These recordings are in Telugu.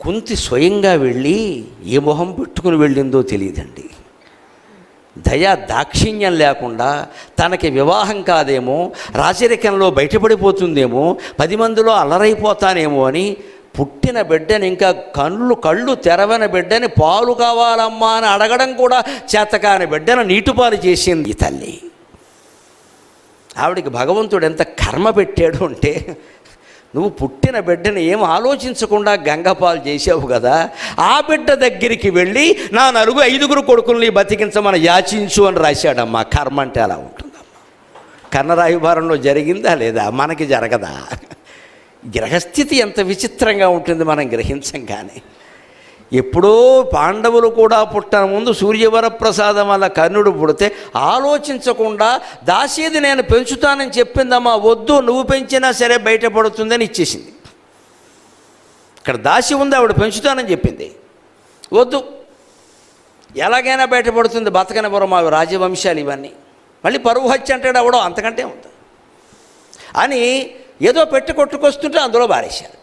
కుంతి స్వయంగా వెళ్ళి ఏ మొహం పెట్టుకుని వెళ్ళిందో తెలియదండి. దయా దాక్షిణ్యం లేకుండా తనకి వివాహం కాదేమో రాచరికంలో బయటపడిపోతుందేమో పది మందిలో అల్లరైపోతానేమో అని పుట్టిన బిడ్డని ఇంకా కళ్ళు కళ్ళు తెరవని బిడ్డని పాలు కావాలమ్మా అని అడగడం కూడా చేతకాని బిడ్డను నీటిపాలు చేసింది ఈ తల్లి. ఆవిడికి భగవంతుడు ఎంత కర్మ పెట్టాడు అంటే నువ్వు పుట్టిన బిడ్డని ఏం ఆలోచించకుండా గంగపాలు చేసావు కదా ఆ బిడ్డ దగ్గరికి వెళ్ళి నా నలుగు ఐదుగురు కొడుకుల్ని బతికించమని యాచించు అని రాశాడమ్మా. కర్మ అంటే అలా ఉంటుందమ్మా. కన్నరాయుభారంలో జరిగిందా లేదా? మనకి జరగదా? గ్రహస్థితి ఎంత విచిత్రంగా ఉంటుంది మనం గ్రహించం కానీ ఎప్పుడో పాండవులు కూడా పుట్టన ముందు సూర్యవరప్రసాదం వల్ల కర్ణుడు పుడితే ఆలోచించకుండా దాసీది నేను పెంచుతానని చెప్పిందమ్మా వద్దు నువ్వు పెంచినా సరే బయటపడుతుందని ఇచ్చేసింది. ఇక్కడ దాసి ఉంది ఆవిడ పెంచుతానని చెప్పింది. వద్దు. ఎలాగైనా బయటపడుతుంది బతకనపురం అవి రాజవంశాలు ఇవన్నీ. మళ్ళీ పరువు హత్య అంటాడు అవడం అంతకంటే ఉంది అని ఏదో పెట్టి కొట్టుకొస్తుంటే అందులో బారేశారు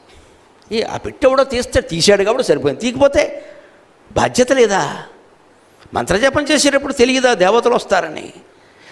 ఈ ఆ పెట్టె కూడా తీస్తే తీశాడు కాబట్టి సరిపోయింది. తీకపోతే బాధ్యత లేదా? మంత్రజపం చేసేటప్పుడు తెలియదా దేవతలు వస్తారని?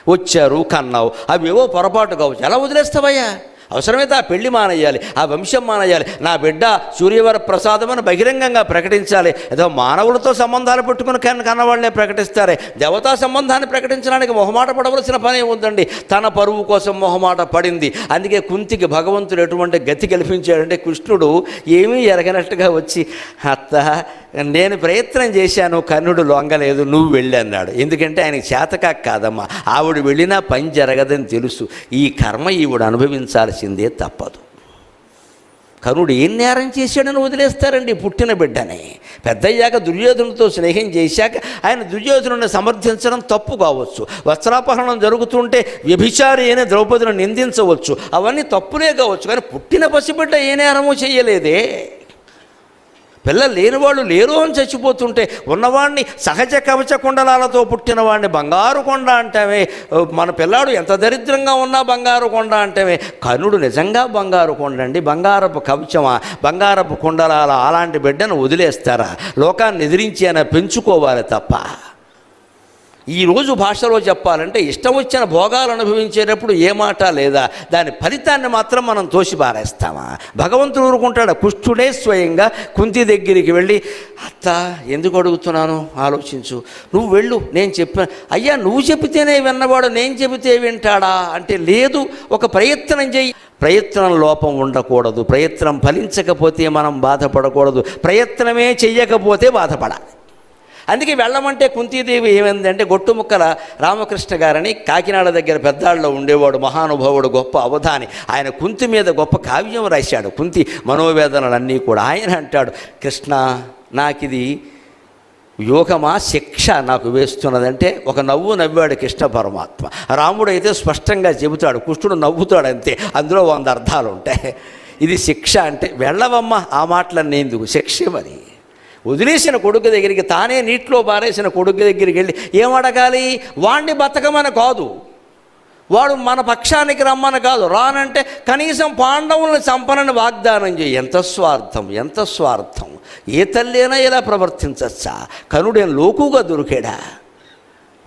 వచ్చారు కన్నావు అవేవో పొరపాటు కావచ్చు. ఎలా వదిలేస్తావయ్యా? అవసరమైతే ఆ పెళ్ళి మానేయాలి ఆ వంశం మానేయాలి. నా బిడ్డ సూర్యవర ప్రసాదం అని బహిరంగంగా ప్రకటించాలి. ఏదో మానవులతో సంబంధాలు పెట్టుకుని కన్న కన్నవాళ్ళనే ప్రకటిస్తారే. దేవతా సంబంధాన్ని ప్రకటించడానికి మొహమాట పడవలసిన పని ఉందండి తన పరువు కోసం మొహమాట పడింది. అందుకే కుంతికి భగవంతుడు ఎటువంటి గతి కల్పించాడంటే కృష్ణుడు ఏమీ ఎరగనట్టుగా వచ్చి అత్త నేను ప్రయత్నం చేశాను కర్ణుడు లొంగలేదు నువ్వు వెళ్ళి అన్నాడు. ఎందుకంటే ఆయనకి చేతకా కాదమ్మా. ఆవిడ వెళ్ళినా పని జరగదని తెలుసు. ఈ కర్మ ఈవిడ అనుభవించాల్సిందే తప్పదు. కర్ణుడు ఏం నేరం చేశాడని వదిలేస్తారండి పుట్టిన బిడ్డని. పెద్దయ్యాక దుర్యోధనుడితో స్నేహం చేశాక ఆయన దుర్యోధనుడిని సమర్థించడం తప్పు కావచ్చు. వస్త్రాపహరణం జరుగుతుంటే వ్యభిచారి అయిన ద్రౌపదిని నిందించవచ్చు. అవన్నీ తప్పులే కావచ్చు. కానీ పుట్టిన పసిబిడ్డ ఏ నేరము చేయలేదే. పిల్లలు లేనివాళ్ళు లేరు అని చచ్చిపోతుంటే ఉన్నవాడిని సహజ కవచ కుండలాలతో పుట్టినవాడిని బంగారు కొండ అంటామే మన పిల్లాడు ఎంత దరిద్రంగా ఉన్నా బంగారు కొండ అంటామే కర్ణుడు నిజంగా బంగారు కొండ అండి. బంగారపు కవచమా? బంగారపు కుండలాల అలాంటి బిడ్డను వదిలేస్తారా? లోకాన్ని ఎదిరించి అయినా పెంచుకోవాలి తప్ప. ఈ రోజు భాషలో చెప్పాలంటే ఇష్టం వచ్చిన భోగాలు అనుభవించేటప్పుడు ఏ మాట లేదా దాని ఫలితాన్ని మాత్రం మనం తోసి పారేస్తామా? భగవంతుడు ఊరుకుంటాడు కుష్ఠుడే స్వయంగా కుంతి దగ్గరికి వెళ్ళి అత్త ఎందుకు అడుగుతున్నాను? ఆలోచించు. నువ్వు వెళ్ళు నేను చెప్పిన అయ్యా నువ్వు చెబితేనే విన్నవాడు నేను చెబితే వింటాడా? అంటే లేదు ఒక ప్రయత్నం చేయి ప్రయత్నం లోపం ఉండకూడదు ప్రయత్నం ఫలించకపోతే మనం బాధపడకూడదు ప్రయత్నమే చెయ్యకపోతే బాధపడాలి. అందుకే వెళ్ళమంటే కుంతీదేవి ఏమైందంటే గొట్టుముక్కల రామకృష్ణ గారని కాకినాడ దగ్గర పెద్దాళ్ళలో ఉండేవాడు మహానుభావుడు గొప్ప అవధాని. ఆయన కుంతి మీద గొప్ప కావ్యం రాశాడు. కుంతి మనోవేదనలన్నీ కూడా ఆయన అంటాడు. కృష్ణ నాకిది యోగమా శిక్ష నాకు వేస్తున్నదంటే ఒక నవ్వు నవ్వాడు కృష్ణ పరమాత్మ. రాముడు అయితే స్పష్టంగా చెబుతాడు కృష్ణుడు నవ్వుతాడు అంతే అందులో వంద అర్థాలు ఉంటాయి ఇది శిక్ష అంటే వెళ్ళవమ్మ ఆ మాటలన్నీ ఎందుకు? శిక్ష మరి. వదిలేసిన కొడుకు దగ్గరికి తానే నీటిలో పారేసిన కొడుకు దగ్గరికి వెళ్ళి ఏం అడగాలి? వాణ్ణి బతకమని కాదు. వాడు మన పక్షానికి రమ్మని కాదు. రానంటే కనీసం పాండవులను చంపనని వాగ్దానం చేయి. ఎంత స్వార్థం ఎంత స్వార్థం. ఏ తల్లి ఇలా ప్రవర్తించచ్చా? కనుడేం లోకుగా దొరికాడా?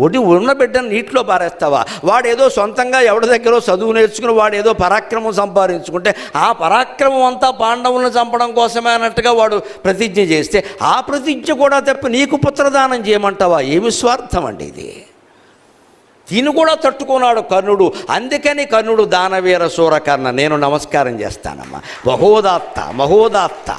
ఒడి ఉన్న బిడ్డను నీటిలో పారేస్తావా? వాడేదో సొంతంగా ఎవరి దగ్గర చదువు నేర్చుకుని వాడేదో పరాక్రమం సంపాదించుకుంటే ఆ పరాక్రమం అంతా పాండవులను చంపడం కోసమే అన్నట్టుగా వాడు ప్రతిజ్ఞ చేస్తే ఆ ప్రతిజ్ఞ కూడా తప్ప నీకు పుత్రదానం చేయమంటావా? ఏమి స్వార్థం అండి ఇది? దీన్ని కూడా తట్టుకున్నాడు కర్ణుడు. అందుకని కర్ణుడు దానవీర సూరకర్ణ. నేను నమస్కారం చేస్తానమ్మా. మహోదాత్త మహోదాత్త.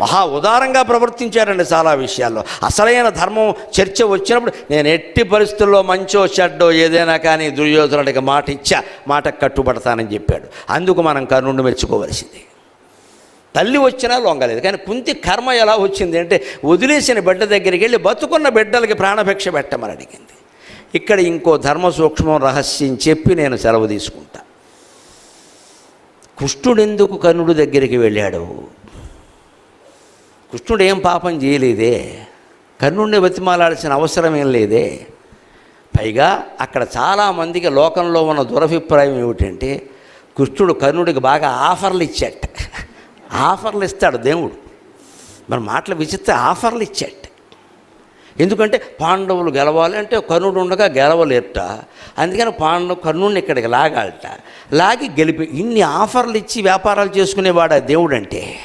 మహా ఉదారంగా ప్రవర్తించారండి చాలా విషయాల్లో. అసలైన ధర్మం చర్చ వచ్చినప్పుడు నేను ఎట్టి పరిస్థితుల్లో మంచో చెడ్డో ఏదైనా కానీ దుర్యోధనుడికి మాట ఇచ్చా మాట కట్టుబడతానని చెప్పాడు. అందుకు మనం కర్ణుడిని మెచ్చుకోవలసింది. తల్లి వచ్చినా లొంగలేదు కానీ కుంతి కర్మ ఎలా వచ్చింది అంటే వదిలేసిన బిడ్డ దగ్గరికి వెళ్ళి బతుకున్న బిడ్డలకి ప్రాణభిక్ష పెట్టమని అడిగింది. ఇక్కడ ఇంకో ధర్మ సూక్ష్మం రహస్యం చెప్పి నేను సెలవు తీసుకుంటా. కుష్టుడెందుకు కర్ణుడి దగ్గరికి వెళ్ళాడు? కృష్ణుడు ఏం పాపం చేయలేదే? కర్ణుడిని బతిమాలాల్సిన అవసరం ఏం లేదే? పైగా అక్కడ చాలామందికి లోకంలో ఉన్న దురభిప్రాయం ఏమిటంటే కృష్ణుడు కర్ణుడికి బాగా ఆఫర్లు ఇచ్చాట. ఆఫర్లు ఇస్తాడు దేవుడు. మరి మాటలు విచిత్ర ఆఫర్లు ఇచ్చాట. ఎందుకంటే పాండవులు గెలవాలి అంటే కర్ణుడు ఉండగా గెలవలేట. అందుకని పాండవ కర్ణుడిని ఇక్కడికి లాగాలట. లాగి గెలిపి ఇన్ని ఆఫర్లు ఇచ్చి వ్యాపారాలు చేసుకునేవాడు ఆ దేవుడు అంటే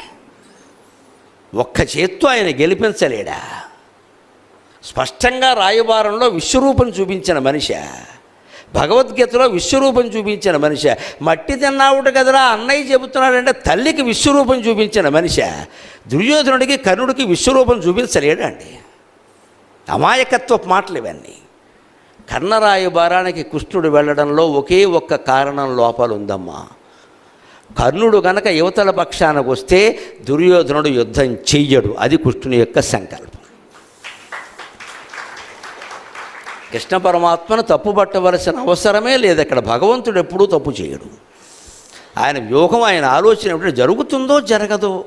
ఒక్క చేత్తో ఆయన గెలిపించలేడా? స్పష్టంగా రాయబారంలో విశ్వరూపం చూపించిన మనిషి భగవద్గీతలో విశ్వరూపం చూపించిన మనిషి మట్టి తిన్నావుట కదరా అన్నయ్య చెబుతున్నాడంటే తల్లికి విశ్వరూపం చూపించిన మనిషి దుర్యోధనుడికి కర్ణుడికి విశ్వరూపం చూపించలేడండి. అమాయకత్వపు మాటలు ఇవన్నీ. కర్ణరాయబారానికి కృష్ణుడు వెళ్ళడంలో ఒకే ఒక్క కారణం లోపాలు ఉందమ్మా కర్ణుడు గనక యువతల పక్షానికి వస్తే దుర్యోధనుడు యుద్ధం చెయ్యడు. అది కృష్ణుని యొక్క సంకల్పం. కృష్ణ పరమాత్మను తప్పు పట్టవలసిన అవసరమే లేదు. అక్కడ భగవంతుడు ఎప్పుడూ తప్పు చేయడు. ఆయన వ్యూహం ఆయన ఆలోచన ఏమిటంటే జరుగుతుందో జరగదో.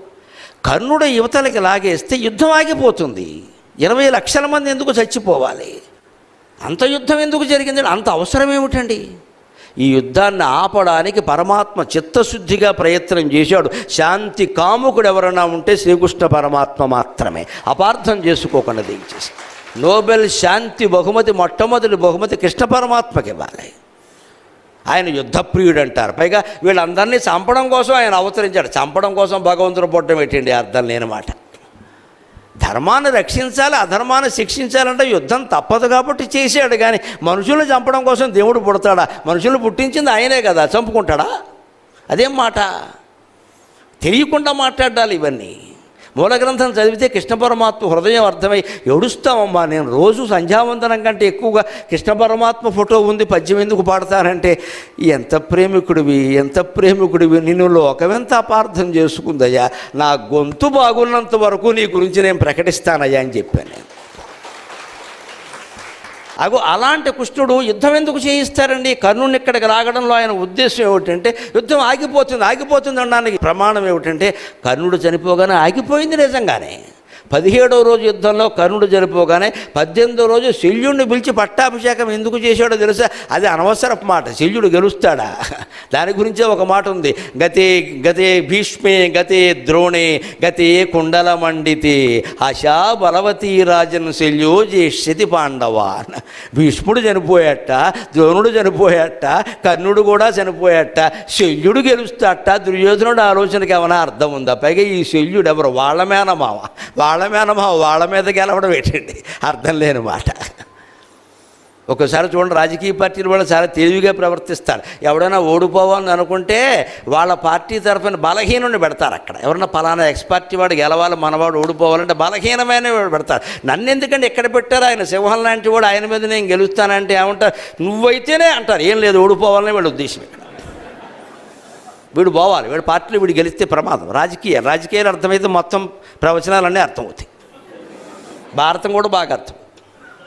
కర్ణుడు యువతలకి లాగేస్తే యుద్ధం ఆగిపోతుంది. ఇరవై లక్షల మంది ఎందుకు చచ్చిపోవాలి? అంత యుద్ధం ఎందుకు జరిగింది అంత అవసరం ఏమిటండి? ఈ యుద్ధాన్ని ఆపడానికి పరమాత్మ చిత్తశుద్ధిగా ప్రయత్నం చేశాడు. శాంతి కాముకుడు ఎవరైనా ఉంటే శ్రీకృష్ణ పరమాత్మ మాత్రమే. అపార్థం చేసుకోకుండా దయచేసి నోబెల్ శాంతి బహుమతి మొట్టమొదటి బహుమతి కృష్ణ పరమాత్మకి ఇవ్వాలి. ఆయన యుద్ధప్రియుడు అంటారు పైగా వీళ్ళందరినీ చంపడం కోసం ఆయన అవతరించాడు. చంపడం కోసం భగవంతుడు పుట్టడం పెట్టండి అర్థం లేని మాట. ధర్మాన్ని రక్షించాలి అధర్మాన్ని శిక్షించాలంటే యుద్ధం తప్పదు కాబట్టి చేశాడు. కానీ మనుషులను చంపడం కోసం దేవుడు పుడతాడా? మనుషులు పుట్టించింది ఆయనే కదా చంపుకుంటాడా? అదేం మాట? తెలియకుండా మాట్లాడాలి ఇవన్నీ. మూల గ్రంథం చదివితే కృష్ణ పరమాత్మ హృదయం అర్థమై ఏడుస్తామమ్మా నేను రోజు సంధ్యావందనం కంటే ఎక్కువగా కృష్ణ పరమాత్మ ఫోటో ఉంది పద్యం ఎందుకు పాడతానంటే ఎంత ప్రేమికుడివి ఎంత ప్రేమికుడివి నిన్ను లోకమెంత అపార్థం చేసుకుందయ్యా నా గొంతు బాగున్నంత వరకు నీ గురించి నేను ప్రకటిస్తానయ్యా అని చెప్పాను నేను. అగో అలాంటి కృష్ణుడు యుద్ధం ఎందుకు చేయిస్తారండి? కర్ణుని ఇక్కడికి రాగడంలో ఆయన ఉద్దేశం ఏమిటంటే యుద్ధం ఆగిపోతుంది ఆగిపోతుంది అనడానికి ప్రమాణం ఏమిటంటే కర్ణుడు చనిపోగానే ఆగిపోయింది నిజంగానే. పదిహేడో రోజు యుద్ధంలో కర్ణుడు చనిపోగానే పద్దెనిమిదో రోజు శల్యుడిని పిలిచి పట్టాభిషేకం ఎందుకు చేశాడో తెలుసా? అది అనవసరపు మాట. శల్యుడు గెలుస్తాడా? దాని గురించే ఒక మాట ఉంది. గతే గతే భీష్మే గతే ద్రోణే గతే కుండల మండితే ఆశా బలవతీ రాజన్ శల్యో జేష్యతి పాండవాన్. భీష్ముడు చనిపోయాట ద్రోణుడు చనిపోయాట కర్ణుడు కూడా చనిపోయాట శల్యుడు గెలుస్తాట. దుర్యోధనుడు ఆలోచనకి ఏమైనా అర్థం ఉందా? పైగా ఈ శల్యుడు ఎవరు? వాళ్ళ మేనమావ వాళ్ళ మేనమావ వాళ్ళ మీద గెలవడం ఏంటండి అర్థం లేని మాట. ఒకసారి చూడండి రాజకీయ పార్టీలు వాళ్ళు చాలా తెలివిగా ప్రవర్తిస్తారు. ఎవడైనా ఓడిపోవాలని అనుకుంటే వాళ్ళ పార్టీ తరఫున బలహీనుని పెడతారు అక్కడ. ఎవరైనా పలానా ఎక్స్ పార్టీ వాడు గెలవాలి మనవాడు ఓడిపోవాలంటే బలహీనమైన వాడు పెడతారు. నన్ను ఎందుకంటే ఎక్కడ పెట్టారు ఆయన? సింహం లాంటి వాడు ఆయన మీద నేను గెలుస్తానంటే ఏమంటారు? నువ్వైతేనే అంటారు. ఏం లేదు ఓడిపోవాలని వాళ్ళ ఉద్దేశం ఇక్కడ. వీడు పోవాలి వీడు పార్టీలో వీడు గెలిస్తే ప్రమాదం. రాజకీయ రాజకీయాలు అర్థమైతే మొత్తం ప్రవచనాలన్నీ అర్థమవుతాయి భారతం కూడా బాగా అర్థం.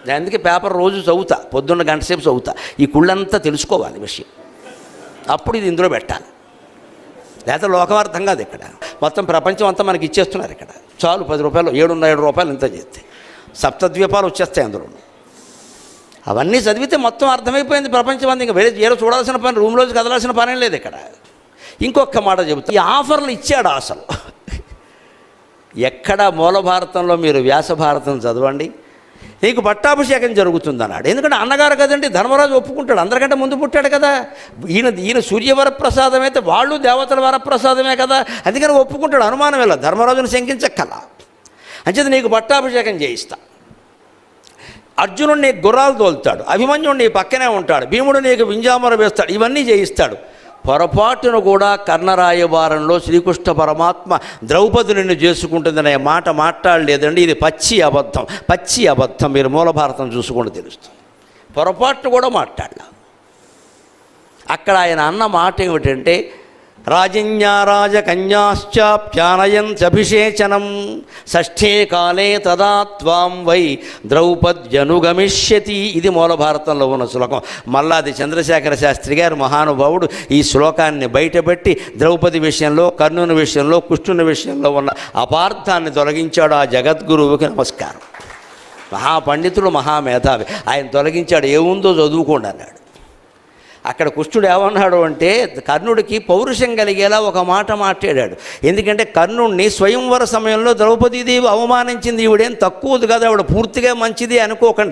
నేను అందుకే పేపర్ రోజు చదువుతా పొద్దున్న గంట సేపు చదువుతా. ఈ కుళ్ళంతా తెలుసుకోవాలి విషయం. అప్పుడు ఇది ఇందులో పెట్టాలి. లేదా లోకవార్థం కాదు ఇక్కడ. మొత్తం ప్రపంచం అంతా మనకి ఇచ్చేస్తున్నారు ఇక్కడ. చాలు పది రూపాయలు ఏడున్న ఏడు రూపాయలు ఇంత చేస్తే. సప్తద్వీపాలు వచ్చేస్తాయి అందులో అవన్నీ చదివితే మొత్తం అర్థమైపోయింది ప్రపంచం అంతా. ఇంకా వేరే ఏడు చూడాల్సిన పని రూమ్లోకి కదలాల్సిన పని లేదు ఇక్కడ. ఇంకొక మాట చెబుతా. ఈ ఆఫర్లు ఇచ్చాడు అసలు. ఎక్కడ మూల భారతంలో మీరు వ్యాస భారతం చదవండి నీకు పట్టాభిషేకం జరుగుతుంది అన్నాడు ఎందుకంటే అన్నగారు కదండి ధర్మరాజు ఒప్పుకుంటాడు. అందరికంటే ముందు పుట్టాడు కదా. ఈయన ఈయన సూర్యవరప్రసాదం అయితే వాళ్ళు దేవతల వరప్రసాదమే కదా. అందుకని ఒప్పుకుంటాడు. అనుమానం వెళ్ళ ధర్మరాజును శంకించక్కల. అంచేత నీకు పట్టాభిషేకం చేయిస్తా. అర్జునుడు నీకు గుర్రాలు తోలుతాడు. అభిమన్యుడు నీ పక్కనే ఉంటాడు. భీముడు నీకు వింజామర వేస్తాడు. ఇవన్నీ చేయిస్తాడు. పొరపాటును కూడా కర్ణరాయవారంలో శ్రీకృష్ణ పరమాత్మ ద్రౌపది నిన్ను చేసుకుంటుందనే మాట మాట్లాడలేదండి. ఇది పచ్చి అబద్ధం. పచ్చి అబద్ధం. మీరు మూల భారతం తెలుస్తుంది. పొరపాటును కూడా మాట్లాడలేదు అక్కడ ఆయన అన్న మాట ఏమిటంటే రాజన్యారాజకన్యాశ్చాప్యానయంత్యభిషేచనం షష్ఠే కాలే తదా త్వాం వై ద్రౌపద్యనుగమిష్యతి. ఇది మూలభారతంలో ఉన్న శ్లోకం. మల్లాది చంద్రశేఖర శాస్త్రి గారు మహానుభావుడు ఈ శ్లోకాన్ని బయటపెట్టి ద్రౌపది విషయంలో కర్ణుని విషయంలో కృష్ణుని విషయంలో ఉన్న అపార్థాన్ని తొలగించాడు ఆ జగద్గురువుకి నమస్కారం. మహాపండితుడు మహామేధావి. ఆయన తొలగించాడు. ఏముందో చదువుకోండి అన్నాడు. అక్కడ కుష్ఠుడు ఏమన్నాడు అంటే కర్ణుడికి పౌరుషం కలిగేలా ఒక మాట మాట్లాడాడు. ఎందుకంటే కర్ణుడిని స్వయంవర సమయంలో ద్రౌపదీదేవి అవమానించింది ఈవిడేం తక్కువది కదా ఆవిడ పూర్తిగా మంచిది అనుకోకండి.